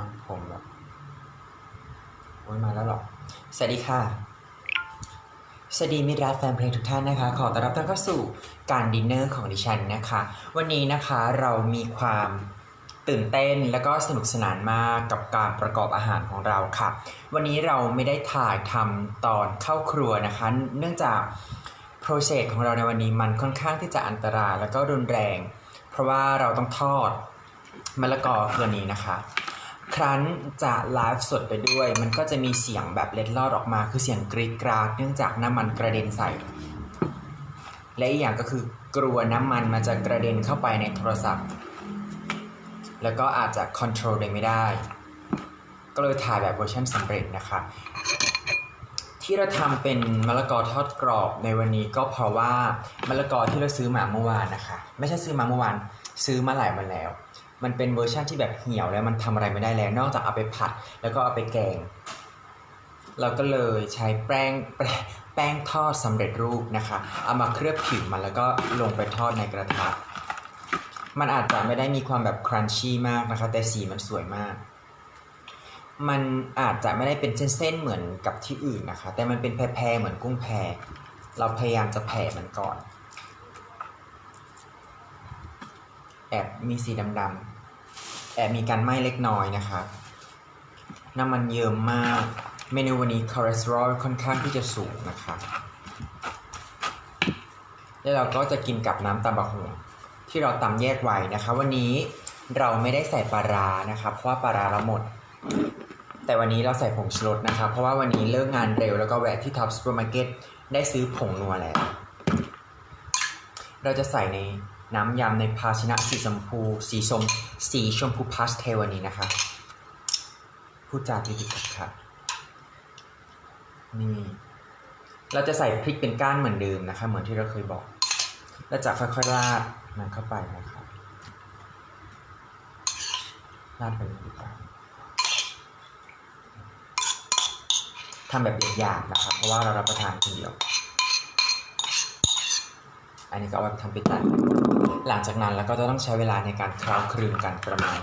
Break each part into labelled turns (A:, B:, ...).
A: อะผมแบบโอ้ยมาแล้วหรอ สวัสดีค่ะ สวัสดีมิตรรักแฟนเพลงทุกท่านนะคะ ขอต้อนรับท่านเข้าสู่การดินเนอร์ของดิฉันนะคะ วันนี้นะคะเรามีความตื่นเต้นและก็สนุกสนานมากกับการประกอบอาหารของเราค่ะ วันนี้เราไม่ได้ถ่ายทำตอนเข้าครัวนะคะ เนื่องจากโปรเซสของเราในวันนี้มันค่อนข้างที่จะอันตรายและก็รุนแรง เพราะว่าเราต้องทอดมะละกอคืนนี้นะคะ ครั้นจะไลฟ์สดไปด้วย มันก็จะมีเสียงแบบเล็ดลอดออกมา คือเสียงกรีดกราดเนื่องจากน้ำมันกระเด็นใส่ และอีกอย่างก็คือกลัวน้ำมันมันจะกระเด็นเข้าไปในโทรศัพท์ แล้วก็อาจจะคอนโทรลได้ไม่ได้ ก็เลยถ่ายแบบเวอร์ชันสำเร็จนะคะ ที่เราทำเป็นมะละกอทอดกรอบในวันนี้ก็เพราะว่ามะละกอที่เราซื้อมาเมื่อวานนะคะ ไม่ใช่ซื้อมาเมื่อวานซื้อมาหลายวันแล้ว มันเป็นเวอร์ชันที่แบบเหี่ยวแล้วมันทำอะไรไม่ได้แล้ว นอกจากเอาไปผัด แล้วก็เอาไปแกง เราก็เลยใช้แป้งแป้งทอดสำเร็จรูปนะคะ เอามาเคลือบผิวมันแล้วก็ลงไปทอดในกระทะ มันอาจจะไม่ได้มีความแบบครันชี่มากนะคะ แต่สีมันสวยมาก มันอาจจะไม่ได้เป็นเส้นๆเหมือนกับที่อื่นนะคะ แต่มันเป็นแพรๆเหมือนกุ้งแพรเราพยายามจะแผ่มันก่อน แอบมีสีดำๆแอบมีการไหม้เล็กน้อยนะคะน้ำมันเยิ้มมาก เมนูวันนี้คอเลสเตอรอลค่อนข้างที่จะสูงนะคะ แล้วเราก็จะกินกับน้ำตำบักหุ่งที่เราตำแยกไว้นะคะ วันนี้เราไม่ได้ใส่ปลาร้านะคะเพราะว่าปลาร้าเราหมด แต่วันนี้เราใส่ผงชูรสนะคะ เพราะว่าวันนี้เลิกงานเร็วแล้วก็แวะที่ท็อปซูเปอร์มาร์เก็ตได้ซื้อผงนัวแล้ว เราจะใส่ใน น้ำยำในภาชนะสีชมพู สีชมสีชมพูพาสเทลวันนี้นะคะพูดจาติดๆขัดๆนี่เราจะใส่พริกเป็นก้านเหมือนเดิมนะคะ เหมือนที่เราเคยบอก แล้วจะค่อยๆราดมันเข้าไปนะครับราดไปเลยดีกว่าทำแบบหยาบๆนะครับ เพราะว่าเรารับประทานคนเดียว อันนี้ก็เอาไว้ทำปิดตันหลังจากนั้นเราก็จะต้องใช้เวลาในการเคล้าคลึงกันประมาณ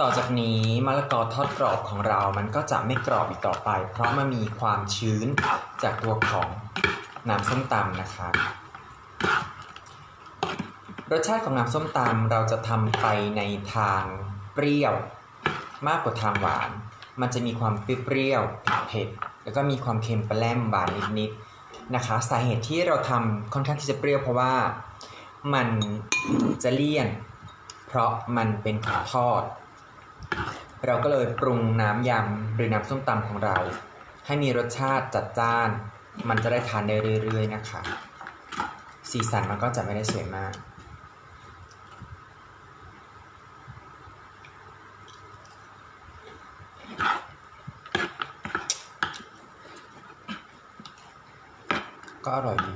A: ต่อจากนี้มะละกอทอดกรอบของเรามันก็จะไม่กรอบอีกต่อไป เพราะมันมีความชื้นจากตัวของน้ำส้มตำนะคะรสชาติของน้ำส้มตำเราจะทำไปในทางเปรี้ยว มากกว่าทางหวาน มันจะมีความเปรี้ยวเผ็ด แล้วก็มีความเค็มปลาแรมหวานนิดๆนะคะ สาเหตุที่เราทำค่อนข้างที่จะเปรี้ยวเพราะว่ามันจะเลี่ยน เพราะมันเป็นของทอด เราก็เลยปรุงน้ำยำหรือน้ำส้มตำของเรา ให้มีรสชาติจัดจ้าน มันจะได้ทานได้เรื่อยๆนะคะ สีสันมันก็จะไม่ได้สวยมาก ก็อร่อยดี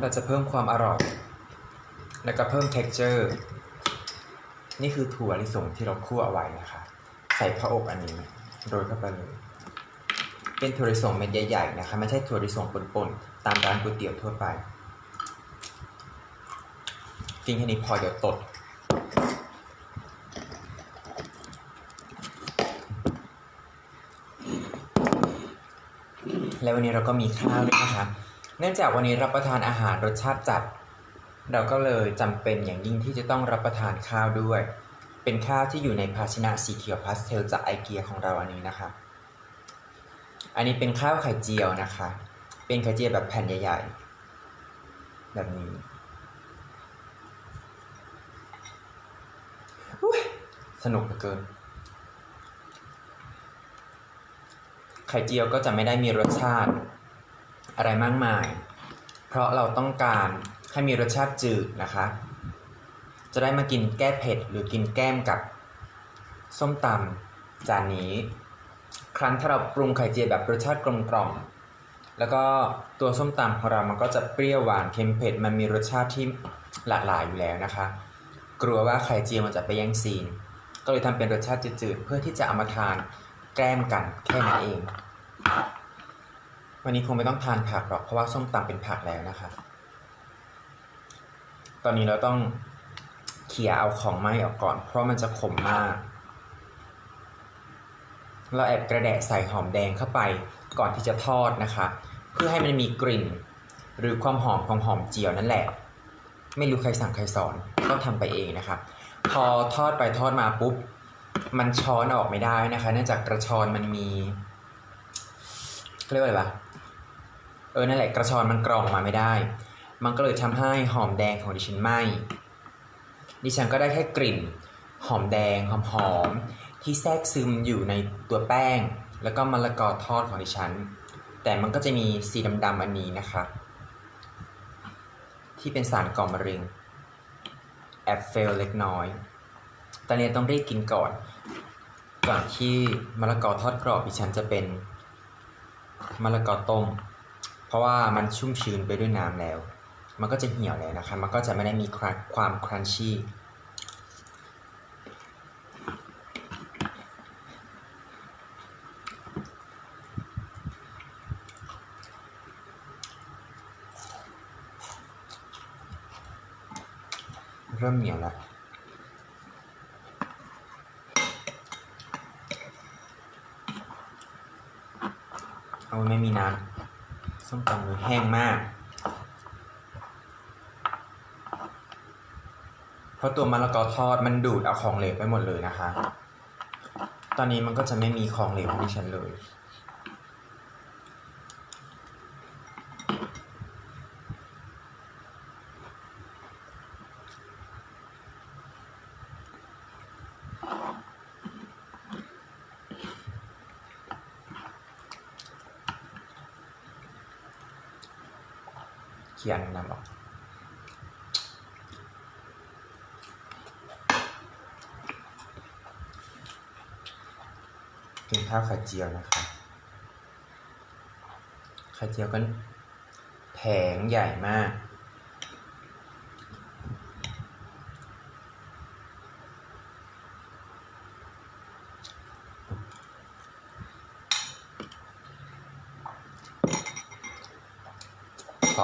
A: เราจะเพิ่มความอร่อย แล้วก็เพิ่ม texture นี่คือถั่วลิสงที่เราคั่วเอาไว้นะคะ ใส่พระอบอันนี้โรยเข้าไปเลย เป็นถั่วลิสงเม็ดใหญ่ๆนะคะ ไม่ใช่ถั่วลิสงป่นๆ ตามร้านก๋วยเตี๋ยวทั่วไป กินแค่นี้พอเดี๋ยวตด และวันนี้เราก็มีข้าวด้วยนะคะ เนื่องจากวันนี้รับประทานอาหารรสชาติจัด เราก็เลยจำเป็นอย่างยิ่งที่จะต้องรับประทานข้าวด้วย เป็นข้าวที่อยู่ในภาชนะสีเขียวพาสเทลจากไอเกียของเราอันนี้นะคะ อันนี้เป็นข้าวไข่เจียวนะคะ เป็นไข่เจียวแบบแผ่นใหญ่ ๆ แบบนี้สนุกเหลือเกิน ไข่เจียวก็จะไม่ได้มีรสชาติอะไรมากมาย เพราะเราต้องการให้มีรสชาติจืดนะคะ จะได้มากินแก้เผ็ดหรือกินแก้มกับส้มตำจานนี้ ครั้งถ้าเราปรุงไข่เจียวแบบรสชาติกลมกล่อมแล้วก็ตัวส้มตำของเรามันก็จะเปรี้ยวหวานเค็มเผ็ด มันมีรสชาติที่หลากหลายอยู่แล้วนะคะ กลัวว่าไข่เจียวมันจะไปแย่งซีน ก็เลยทำเป็นรสชาติจืดๆ เพื่อที่จะเอามาทานแกล้มกันแค่นั้นเอง วันนี้คงไม่ต้องทานผักหรอกเพราะว่าส้มตำเป็นผักแล้วนะคะ ตอนนี้เราต้องเขี่ยเอาของไหม้ออกก่อน เพราะมันจะขมมาก เราแอบกระแดะใส่หอมแดงเข้าไปก่อนที่จะทอดนะคะ เพื่อให้มันมีกลิ่น หรือความหอมของหอมเจียวนั่นแหละ ไม่รู้ใครสั่งใครสอนต้องทำไปเองนะคะ พอทอดไปทอดมาปุ๊บ มันช้อนออกไม่ได้นะคะ เนื่องจากกระชอนมันมี เรียกว่าอะไรวะเออนั่นแหละกระชอนมันกรองออกมาไม่ได้ มันก็เลยทำให้หอมแดงของดิฉันไหม้ดิฉันก็ได้แค่กลิ่น หอมแดงหอมหอมๆที่แทรกซึมอยู่ในตัวแป้ง แล้วก็มะละกอทอดของดิฉัน แต่มันก็จะมีสีดำๆอันนี้นะคะ ที่เป็นสารก่อมะเร็งแอบเฟลเล็กน้อย ตอนนี้ต้องรีบกินก่อน ก่อนที่มะละกอทอดกรอบดิฉันจะเป็น มะละกอต้ม เพราะว่ามันชุ่มชื้นไปด้วยน้ำแล้ว มันก็จะเหี่ยวแล้วนะคะ มันก็จะไม่ได้มีความครันชี่เริ่มเหนียวแล้ว ไม่มีน้ำส้มตำเลยแห้งมาก เพราะตัวมะละกอทอดมันดูดเอาของเหลวไปหมดเลยนะคะ ตอนนี้มันก็จะไม่มีของเหลวให้ดิฉันเลย ขียนนะบอกกินข้าวไข่เจียวนะคะไข่เจียวก็แผงใหญ่มาก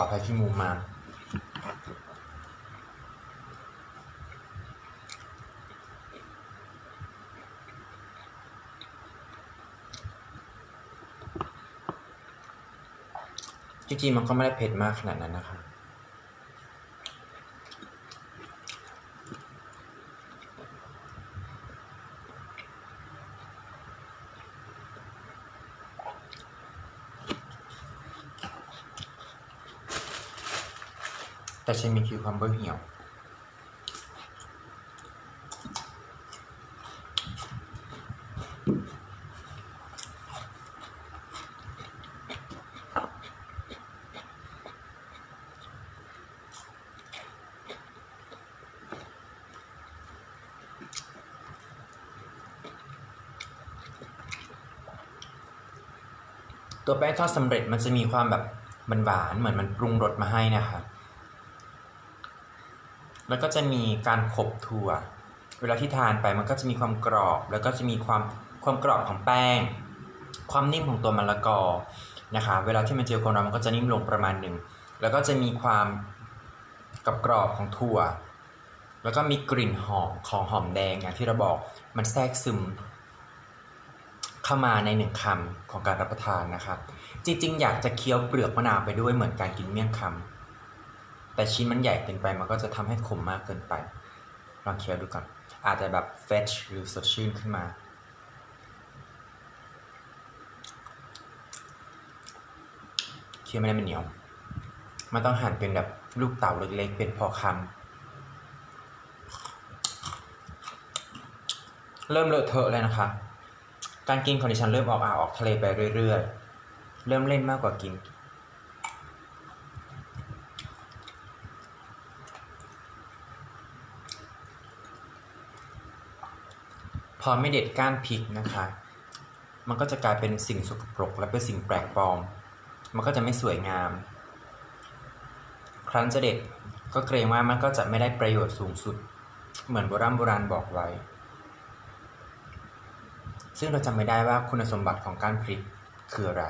A: ขออภัยพี่มูมา จริงๆมันก็ไม่ได้เผ็ดมากขนาดนั้นนะคะ แต่ฉันมีคิวคัมเบอร์เหี่ยวตัวแป้งทอดสำเร็จมันจะมีความแบบมันหวานๆเหมือนมันปรุงรสมาให้นะคะ แล้วก็จะมีการขบถั่ว เวลาที่ทานไปมันก็จะมีความกรอบ แล้วก็จะมีความความกรอบของแป้ง ความนิ่มของตัวมะละกอนะคะ เวลาที่มันเจอความร้อนมันก็จะนิ่มลงประมาณหนึ่ง แล้วก็จะมีความกับกรอบของถั่ว แล้วก็มีกลิ่นหอมของหอมแดงอย่างที่เราบอกมันแทรกซึมเข้ามาในหนึ่งคำของการรับประทานนะครับจริงๆ อยากจะเคี้ยวเปลือกมะนาวไปด้วยเหมือนการกินเมี่ยงคำ แต่ชิ้นมันใหญ่เกินไปมันก็จะทำให้ขมมากเกินไป ลองเคี้ยวดูก่อน อาจจะแบบเฟชหรือสดชื่นขึ้นมา เคี้ยวไม่ได้มันเหนียว มันต้องหั่นเป็นแบบลูกเต่าเล็กๆ เป็นพอคำเริ่มเลอะเทอะเลยนะคะ การกินของดิฉันเริ่มออกอ่าวออกทะเลไปเรื่อยๆ เริ่มเล่นมากกว่ากิน พอไม่เด็ดก้านพริกนะคะ มันก็จะกลายเป็นสิ่งสกปรกและเป็นสิ่งแปลกปลอม มันก็จะไม่สวยงาม ครั้นจะเด็ดก็เกรงว่ามันก็จะไม่ได้ประโยชน์สูงสุด เหมือนโบราณโบราณบอกไว้ ซึ่งเราจำไม่ได้ว่าคุณสมบัติของก้านพริกคืออะไร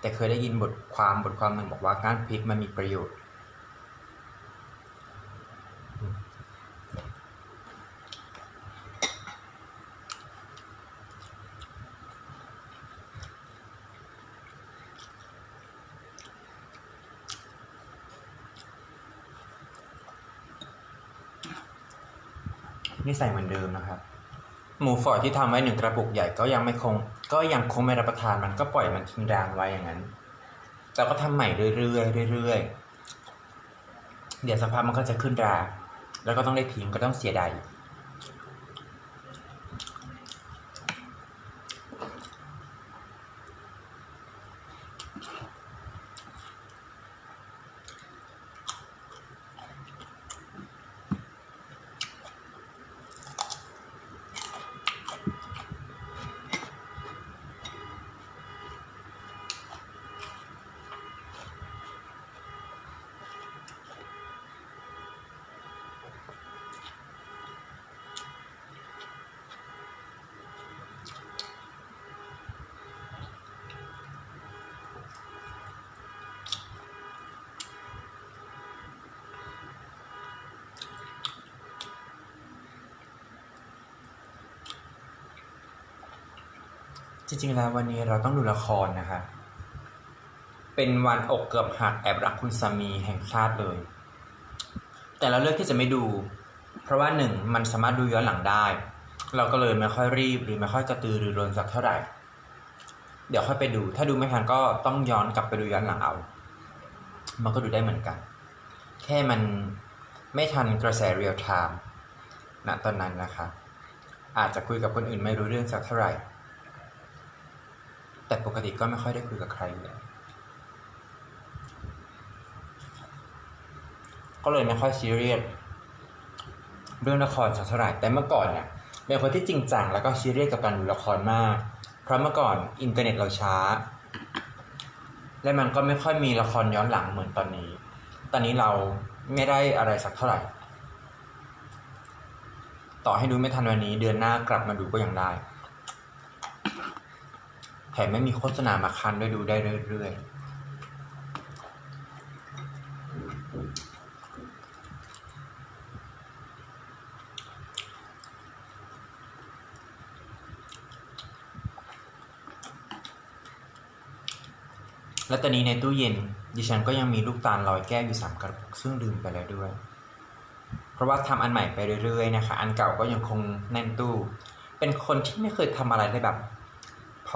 A: แต่เคยได้ยินบทความบทความหนึ่งบอกว่าก้านพริกมันมีประโยชน์ นี่ใส่เหมือนเดิมนะครับ หมูฝอยที่ทำไว้หนึ่งกระปุกใหญ่ก็ยังไม่คง ก็ยังคงไม่รับประทานมันก็ปล่อยมันทิ้งร้างไว้อย่างนั้นเราก็ทำใหม่เรื่อยๆเรื่อยๆเดี๋ยวสภาพมันก็จะขึ้นรา แล้วก็ต้องได้ทิ้งก็ต้องเสียดาย จริงๆแล้ววันนี้เราต้องดูละครนะคะ เป็นวันอกเกือบหักแอบรักคุณสามีแห่งชาติเลย แต่เราเลือกที่จะไม่ดู เพราะว่าหนึ่งมันสามารถดูย้อนหลังได้ เราก็เลยไม่ค่อยรีบหรือไม่ค่อยกระตือรือร้นสักเท่าไหร่ เดี๋ยวค่อยไปดู ถ้าดูไม่ทันก็ต้องย้อนกลับไปดูย้อนหลังเอา มันก็ดูได้เหมือนกัน แค่มันไม่ทันกระแสเรียลไทม์ณตอนนั้นนะคะ อาจจะคุยกับคนอื่นไม่รู้เรื่องสักเท่าไหร่ แต่ปกติก็ไม่ค่อยได้คุยกับใครอยู่แล้วก็เลยไม่ค่อยซีเรียสเรื่องละครสักเท่าไหร่แต่เมื่อก่อนเนี่ยเป็นคนที่จริงจังแล้วก็ซีเรียสกับการดูละครมาก เพราะเมื่อก่อนอินเทอร์เน็ตเราช้า และมันก็ไม่ค่อยมีละครย้อนหลังเหมือนตอนนี้ ตอนนี้เราไม่ได้อะไรสักเท่าไหร่ ต่อให้ดูไม่ทันวันนี้เดือนหน้ากลับมาดูก็ยังได้ แถมไม่มีโฆษณามาคันด้วยดูได้เรื่อยๆและตอนนี้ในตู้เย็นดิฉันก็ยังมีลูกตาลลอยแก้วอยู่สามกระปุกซึ่งลืมไปแล้วด้วย เพราะว่าทำอันใหม่ไปเรื่อยๆนะคะ อันเก่าก็ยังคงแน่นตู้ เป็นคนที่ไม่เคยทำอะไรได้แบบ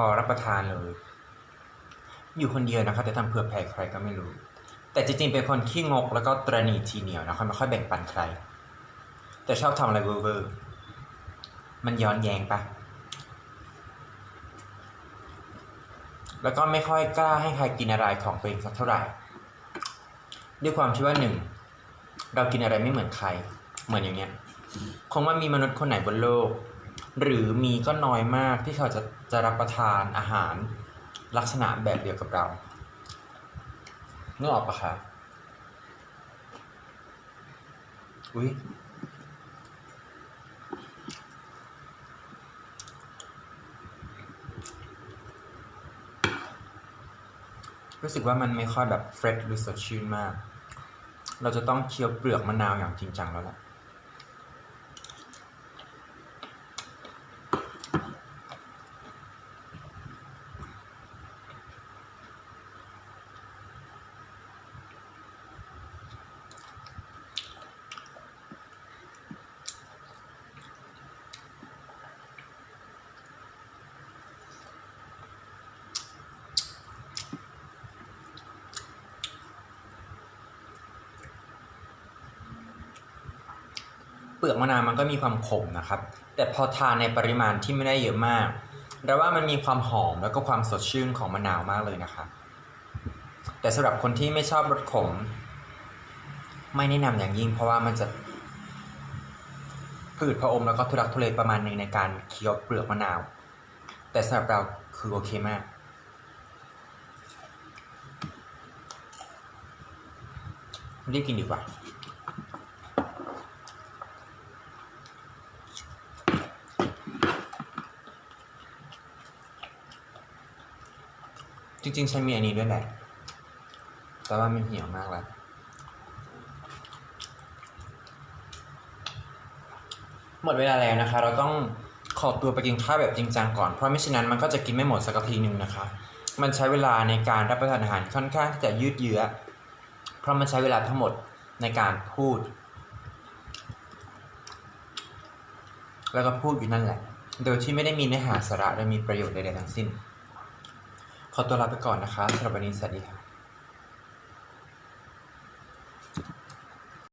A: อรับประทานเลย อยู่คนเดียวนะคะ แต่ทำเผื่อแผ่ใครก็ไม่รู้ แต่จริงๆเป็นคนขี้งกแล้วก็ตระหนี่ทีเหนียวนะคะไม่ค่อยแบ่งปันใคร แต่ชอบทำอะไรเวอร์มันย้อนแยงปะแล้วก็ไม่ค่อยกล้าให้ใครกินอะไรของตัวเองสักเท่าไหร่ ด้วยความที่ว่าหนึ่งเรากินอะไรไม่เหมือนใคร เหมือนอย่างเงี้ย คงว่ามีมนุษย์คนไหนบนโลก หรือมีก็น้อยมากที่เขาจะ จะรับประทานอาหารลักษณะแบบเดียวกับเรานึกออกปะคะอุ้ยรู้สึกว่ามันไม่ค่อยแบบเฟรชหรือสดชื่นมาก เราจะต้องเคี้ยวเปลือกมะนาวอย่างจริงจังแล้วแหละ ลือกมะนาวมันก็มีความขมนะครับ แต่พอทานในปริมาณที่ไม่ได้เยอะมากเราว่ามันมีความหอมแล้วก็ความสดชื่นของมะนาวมากเลยนะครับ แต่สำหรับคนที่ไม่ชอบรสขม ไม่แนะนำอย่างยิ่ง เพราะว่ามันจะผืดพระอมแล้วก็ทุรักทุเลประมาณหนึ่งในการเคี้ยวเปลือกมะนาว แต่สำหรับเราคือโอเคมาก รีบกินดีกว่า ริงๆฉันมีอันนี้ด้วยแหละ แต่ว่ามันเหี่ยวมากแล้วหมดเวลาแล้วนะคะ เราต้องขอตัวไปกินข้าวแบบจริงจังก่อน เพราะไม่ฉะนั้นมันก็จะกินไม่หมดสักทีหนึ่งนะคะ มันใช้เวลาในการรับประทานอาหารค่อนข้างที่จะยืดเยื้อ เพราะมันใช้เวลาทั้งหมดในการพูด แล้วก็พูดอยู่นั่นแหละ โดยที่ไม่ได้มีเนื้อหาสาระและมีประโยชน์ใดๆทั้งสิ้น ขอตัวลาไปก่อนนะคะ สำหรับวันนี้ สวัสดีค่ะ